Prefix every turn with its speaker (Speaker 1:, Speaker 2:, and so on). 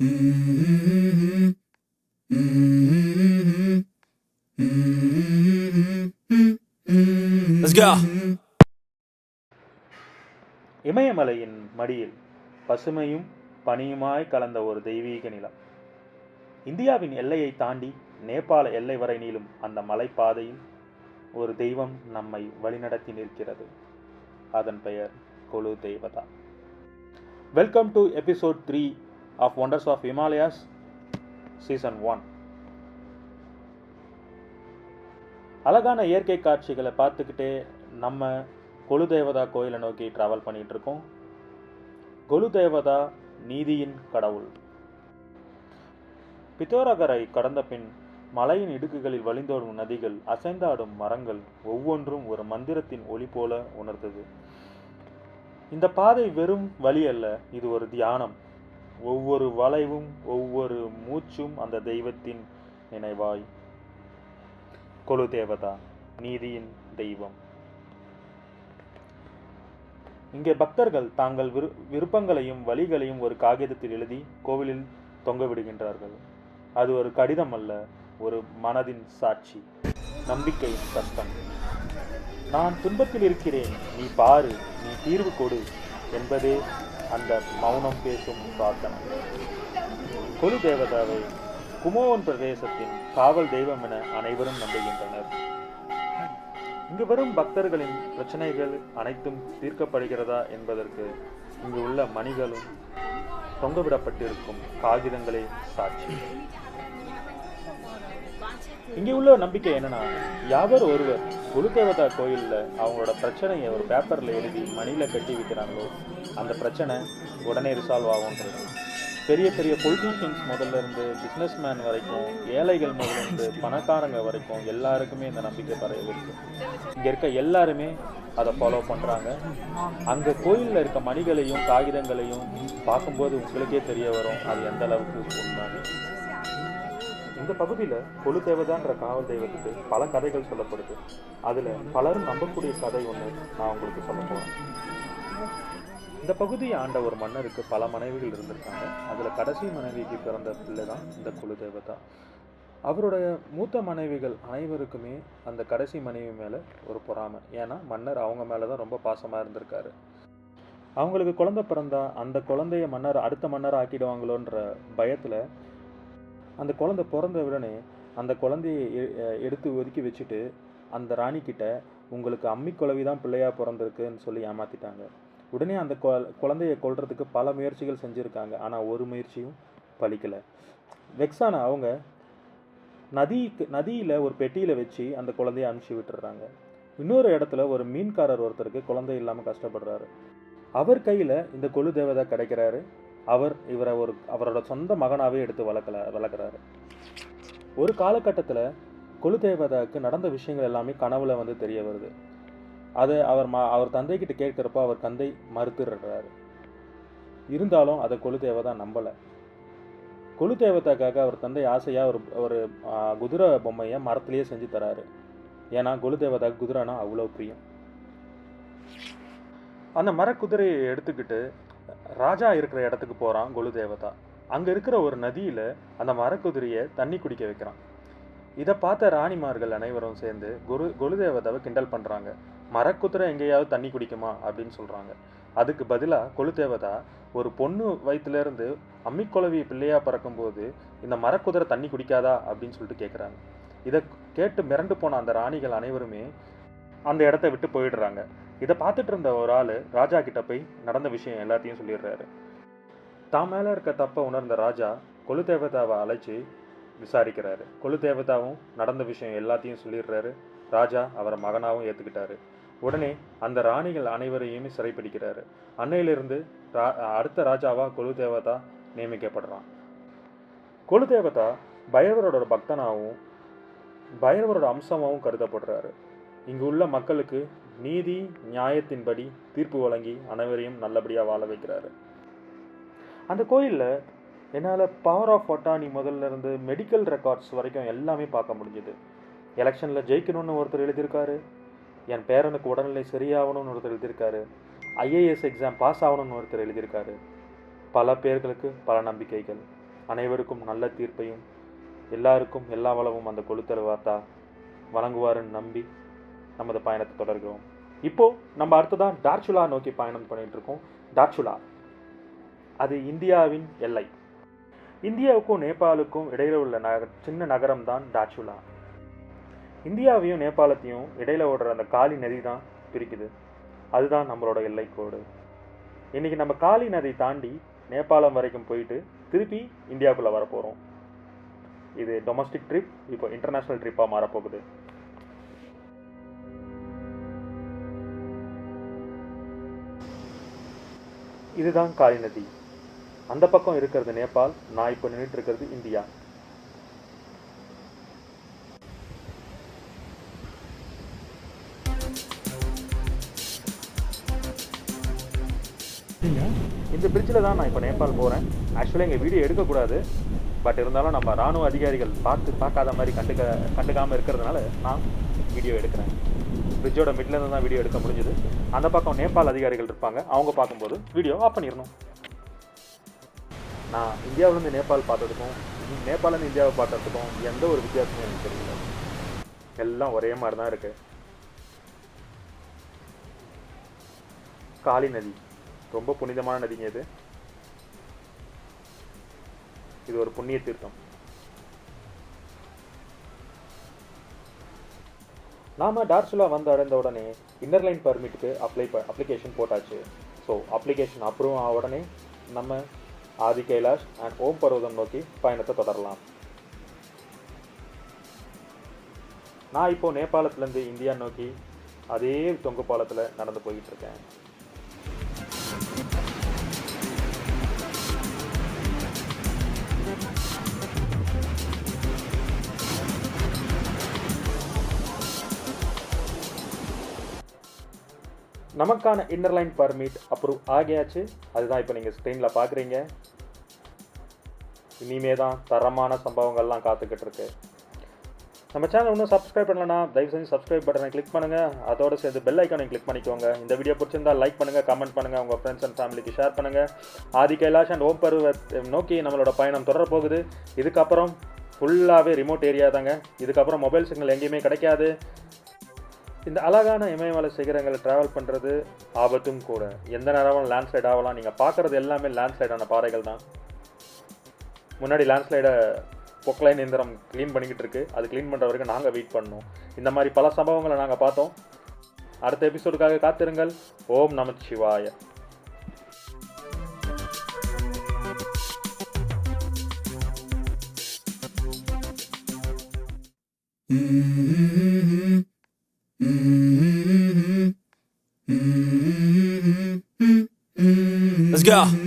Speaker 1: இமயமலையின் மடியில் பசுமையும் பனியுமாய் கலந்த ஒரு தெய்வீக நிலம். இந்தியாவின் எல்லையை தாண்டி நேபாள எல்லை வரை நீளும் அந்த மலைப்பாதையில் ஒரு தெய்வம் நம்மை வழிநடத்தி நிற்கிறது. அதன் பெயர் Golu Devta welcome to episode three of wonders of Himalayas season one அழகான இயற்கை காட்சிகளை பார்த்துக்கிட்டே நம்ம கொலு தேவதா கோயிலை நோக்கி ட்ராவல் பண்ணிகிட்டு இருக்கோம் கொலு தேவதா நீதியின் கடவுள். பித்தோரகரை கடந்த பின் மலையின் இடுக்குகளில் வழிந்தோடும் நதிகள் அசைந்தாடும் மரங்கள் ஒவ்வொன்றும் ஒரு மந்திரத்தின் ஒளி போல உணர்ந்தது. இந்த பாதை வெறும் வழி அல்ல இது ஒரு தியானம். ஒவ்வொரு வளைவும் ஒவ்வொரு மூச்சும் அந்த தெய்வத்தின் நினைவாய். கொலு தேவதா நீதியின் தெய்வம். இங்கே பக்தர்கள் தாங்கள் விரு விருப்பங்களையும் வழிகளையும் ஒரு காகிதத்தில் எழுதி கோவிலில் தொங்க விடுகின்றார்கள். அது ஒரு கடிதம் அல்ல ஒரு மனதின் சாட்சி. நம்பிக்கையின் சத்தம். நான் துன்பத்தில் இருக்கிறேன் நீ பாரு நீ தீர்வு கொடு என்பதே அந்த மௌனம் பேசும் பிரார்த்தனை. கொலு தேவதாவை குமோவன் பிரதேசத்தின் காவல் தெய்வம் என அனைவரும் நம்புகின்றனர். இங்கு வரும் பக்தர்களின் பிரச்சனைகள் அனைத்தும் தீர்க்கப்படுகிறதா என்பதற்கு இங்கு உள்ள மணிகளும் தொங்கவிடப்பட்டிருக்கும் காகிதங்களே சாட்சி. இங்கே உள்ள நம்பிக்கை என்னன்னா யாவர் ஒருவர் குருதேவதா கோயிலில் அவங்களோட பிரச்சனையை ஒரு பேப்பரில் எழுதி மணியில் கட்டி வைக்கிறாங்களோ அந்த பிரச்சனை உடனே ரிசால்வ் ஆகும்ன்றது. பெரிய பெரிய பொலிட்டீஷியன்ஸ் முதல்ல இருந்து பிஸ்னஸ் மேன் வரைக்கும் ஏழைகள் முதல்ல இருந்து பணக்காரங்க வரைக்கும் எல்லாருக்குமே இந்த நம்பிக்கை பரவி இருக்கு. இங்கே இருக்க எல்லாருமே அதை ஃபாலோ பண்ணுறாங்க அங்கே கோயிலில் இருக்க மணிகளையும் காகிதங்களையும் பார்க்கும்போது உங்களுக்கே தெரிய வரும் அது எந்த அளவுக்கு உண்மை இந்த பகுதியில் கொலு தேவதான்ற காவல் தெய்வத்துக்கு பல கதைகள் சொல்லப்படுது. அதில் பலரும் நம்பக்கூடிய கதை ஒன்று நான் உங்களுக்கு சொல்ல போகிறேன் இந்த பகுதியை ஆண்ட ஒரு மன்னருக்கு பல மனைவிகள் இருந்திருக்காங்க. அதில் கடைசி மனைவிக்கு பிறந்த பிள்ளை தான் இந்த குழு தேவதா. அவருடைய மூத்த மனைவிகள் அனைவருக்குமே அந்த கடைசி மனைவி மேலே ஒரு பொறாமை. ஏன்னா மன்னர் அவங்க மேலே தான் ரொம்ப பாசமாக இருந்திருக்காரு. அவங்களுக்கு குழந்தை பிறந்தா அந்த குழந்தைய மன்னர் அடுத்த மன்னர் ஆக்கிடுவாங்களோன்ற பயத்தில் அந்த குழந்தை பிறந்த உடனே அந்த குழந்தைய எ- எடுத்து ஒதுக்கி வச்சுட்டு அந்த ராணிக்கிட்ட உங்களுக்கு அம்மி குழவி தான் பிள்ளையாக பிறந்திருக்குன்னு சொல்லி ஏமாத்திட்டாங்க. உடனே அந்த கொ- குழந்தைய கொல்றதுக்கு பல முயற்சிகள் செஞ்சுருக்காங்க. ஆனால் ஒரு முயற்சியும் பலிக்கலை. வெக்ஸான அவங்க நதிக்கு நதியில் ஒரு பெட்டியில் வச்சு அந்த குழந்தைய அனுப்பிச்சி விட்டுறாங்க. இன்னொரு இடத்துல ஒரு மீன்காரர் ஒருத்தருக்கு குழந்தை இல்லாமல் கஷ்டப்படுறாரு. அவர் கையில் இந்த கொலு தேவதா கிடைக்கிறாரு. அவர் இவரை ஒரு அவரோட சொந்த மகனாகவே எடுத்து வளர்க்கல வளர்க்குறாரு. ஒரு காலகட்டத்தில் கொலு தேவதாவுக்கு நடந்த விஷயங்கள் எல்லாமே கனவுல வந்து தெரிய வருது. அதை அவர் ம அவர் தந்தைக்கிட்ட கேட்குறப்போ அவர் தந்தை மறுத்துடுறாரு. இருந்தாலும் அதை கொலு தேவதா நம்பலை. குலு தேவதாக்காக அவர் தந்தை ஆசையாக ஒரு ஒரு குதிரை பொம்மையை மரத்துலேயே செஞ்சு தராரு. ஏன்னா குலுதேவதாக்கு குதிரைனா அவ்வளோ பிரியம். அந்த மரக்குதிரையை எடுத்துக்கிட்டு ராஜா இருக்கிற இடத்துக்கு போகிறான் கொலு தேவதா. அங்கே இருக்கிற ஒரு நதியில் அந்த மரக்குதிரையை தண்ணி குடிக்க வைக்கிறான். இதை பார்த்த ராணிமார்கள் அனைவரும் சேர்ந்து குரு கொலு தேவதாவை கிண்டல் பண்ணுறாங்க மரக்குதிரை எங்கேயாவது தண்ணி குடிக்குமா அப்படின்னு சொல்கிறாங்க அதுக்கு பதிலாக கொலுதேவதா ஒரு பொண்ணு வயிற்றுலேருந்து அம்மிக்குழவி பிள்ளையாக பிறக்கும்போது இந்த மரக்குதிரை தண்ணி குடிக்காதா அப்படின்னு சொல்லிட்டு கேட்குறாங்க இதை கேட்டு மிரண்டு போன அந்த ராணிகள் அனைவருமே அந்த இடத்த விட்டு போயிடுறாங்க. இதை பார்த்துட்டு இருந்த ஒரு ஆள் ராஜா கிட்ட போய் நடந்த விஷயம் எல்லாத்தையும் சொல்லிடுறாரு. தான் மேலே இருக்க தப்பை உணர்ந்த ராஜா கொலு தேவதாவை அழைச்சி விசாரிக்கிறாரு. கொலு தேவதாவும் நடந்த விஷயம் எல்லாத்தையும் சொல்லிடுறாரு. ராஜா அவரை மகனாகவும் ஏற்றுக்கிட்டாரு உடனே அந்த ராணிகள் அனைவரையுமே சிறைப்பிடிக்கிறாரு. அன்னையிலிருந்து ரா அடுத்த ராஜாவாக கொலு தேவதா நியமிக்கப்படுறான். கொலு தேவதா பைரவரோட பக்தனாகவும் பைரவரோட அம்சமாகவும் கருதப்படுறாரு. இங்கு உள்ள மக்களுக்கு நீதி நியாயத்தின்படி தீர்ப்பு வழங்கி அனைவரையும் நல்லபடியாக வாழ வைக்கிறாரு. அந்த கோயிலில் என்னால் பவர் ஆஃப் ஒட்டானி முதல்ல இருந்து மெடிக்கல் ரெக்கார்ட்ஸ் வரைக்கும் எல்லாமே பார்க்க முடிஞ்சுது. எலெக்ஷனில் ஜெயிக்கணும்னு ஒருத்தர் எழுதியிருக்காரு. என் பேரனுக்கு உடல்நிலை சரியாகணும்னு ஒருத்தர் எழுதியிருக்காரு. ஐஏஎஸ் எக்ஸாம் பாஸ் ஆகணும்னு ஒருத்தர் எழுதியிருக்காரு. பல பேர்களுக்கு பல நம்பிக்கைகள். அனைவருக்கும் நல்ல தீர்ப்பையும் எல்லாருக்கும் எல்லா வளமும் அந்த கொளுத்தருவாத்தா வழங்குவாருன்னு நம்பி நமது பயணத்தை தொடர்கிறோம். இப்போது நம்ம அடுத்ததான் டார்ச்சுலா நோக்கி பயணம் பண்ணிகிட்டு இருக்கோம் டார்ச்சுலா அது இந்தியாவின் எல்லை. இந்தியாவுக்கும் நேபாளுக்கும் இடையில உள்ள நக சின்ன நகரம் தான் டார்ச்சுலா இந்தியாவையும் நேபாளத்தையும் இடையில ஓடுற அந்த காளி நதி தான் பிரிக்குது. அதுதான் நம்மளோட எல்லைக்கோடு. இன்னைக்கு நம்ம காளி நதி தாண்டி நேபாளம் வரைக்கும் போயிட்டு திருப்பி இந்தியாவுக்குள்ளே வரப்போகிறோம் இது டொமஸ்டிக் ட்ரிப் இப்போ இன்டர்நேஷ்னல் ட்ரிப்பாக மாறப்போகுது. இதுதான் காளி நதி. அந்த பக்கம் இருக்கிறது நேபாள் நான் இப்போ நின்றுட்டு இருக்கிறது இந்தியா. இந்த பிரிட்ஜில் தான் நான் இப்போ நேபாள் போகிறேன் ஆக்சுவலாக எங்கள் வீடியோ எடுக்கக்கூடாது. பட் இருந்தாலும் நம்ம ராணுவ அதிகாரிகள் பார்த்து பார்க்காத மாதிரி கண்டுக்க கண்டுக்காமல் இருக்கிறதுனால நான் வீடியோ எடுக்கிறேன். பிரிட்ஜோட மிட்லேருந்து தான் வீடியோ எடுக்க முடிஞ்சுது. அந்த பக்கம் நேபாள் அதிகாரிகள் இருப்பாங்க. அவங்க பார்க்கும்போது வீடியோ ஆஃப் பண்ணிடணும். நான் இந்தியாவிலேருந்து நேபாள் பார்த்ததுக்கும் நேபாளிலேருந்து இந்தியாவை பார்த்ததுக்கும் எந்த ஒரு வித்தியாசமும் எனக்கு தெரியல. எல்லாம் ஒரே மாதிரி தான் இருக்கு. காளி நதி. ரொம்ப புனிதமான நதிங்க இது. இது ஒரு புண்ணிய தீர்த்தம். நாம டார்சுலா வந்து அடைந்த உடனே இன்னர் லைன் பர்மிட்டுக்கு அப்ளை அப்ளிகேஷன் போட்டாச்சு. ஸோ அப்ளிகேஷன் அப்ரூவ் ஆன உடனே நம்ம ஆதி கைலாஷ் அண்ட் ஓம் பர்வதம் நோக்கி பயணத்தை தொடரலாம். நான் இப்போது நேபாளத்துலேருந்து இந்தியா நோக்கி அதே தொங்கு பாலத்தில் நடந்து போய்கிட்டு இருக்கேன். நமக்கான இன்னர் லைன் பர்மிட் அப்ரூவ் ஆகியாச்சு. அதுதான் இப்போ நீங்கள் ஸ்க்ரீனில் பார்க்குறீங்க இனிமே தான் தரமான சம்பவங்கள்லாம் காத்துக்கிட்டு இருக்கு. நம்ம சேனல் இன்னும் சப்ஸ்கிரைப் பண்ணலனா தயவு செஞ்சு சப்ஸ்கிரைப் பட்டனை கிளிக் பண்ணுங்கள் அதோட சேர்ந்து பெல் ஐக்கானை கிளிக் பண்ணிக்கோங்க. இந்த வீடியோ பிடிச்சிருந்தா லைக் பண்ணுங்கள் கமெண்ட் பண்ணுங்கள் உங்கள் ஃப்ரெண்ட்ஸ் அண்ட் ஃபேமிலிக்கு ஷேர் பண்ணுங்கள் ஆதி கைலாஷ் அண்ட் ஓம் பருவ நோக்கி நம்மளோட பயணம் தொடர போகுது. இதுக்கப்புறம் ஃபுல்லாகவே ரிமோட் ஏரியா தாங்க. இதுக்கப்புறம் மொபைல் சிக்னல் எங்கேயுமே கிடைக்காது. இந்த அழகான இமயமலை சிகரங்களை ட்ராவல் பண்ணுறது ஆபத்தும் கூட. எந்த நேரமும் லேண்ட்ஸ்லைட் ஆகலாம். நீங்கள் பார்க்குறது எல்லாமே லேண்ட்ஸ்லைடான பாறைகள் தான். முன்னாடி லேண்ட்ஸ்லைடை பொக்லைன் இயந்திரம் க்ளீன் பண்ணிக்கிட்டு இருக்கு. அது க்ளீன் பண்ணுற வரைக்கும் நாங்கள் வெயிட் பண்ணோம். இந்த மாதிரி பல சம்பவங்களை நாங்கள் பார்த்தோம். அடுத்த எபிசோடுக்காக காத்திருங்கள். ஓம் நம சிவாய.
Speaker 2: Let's go.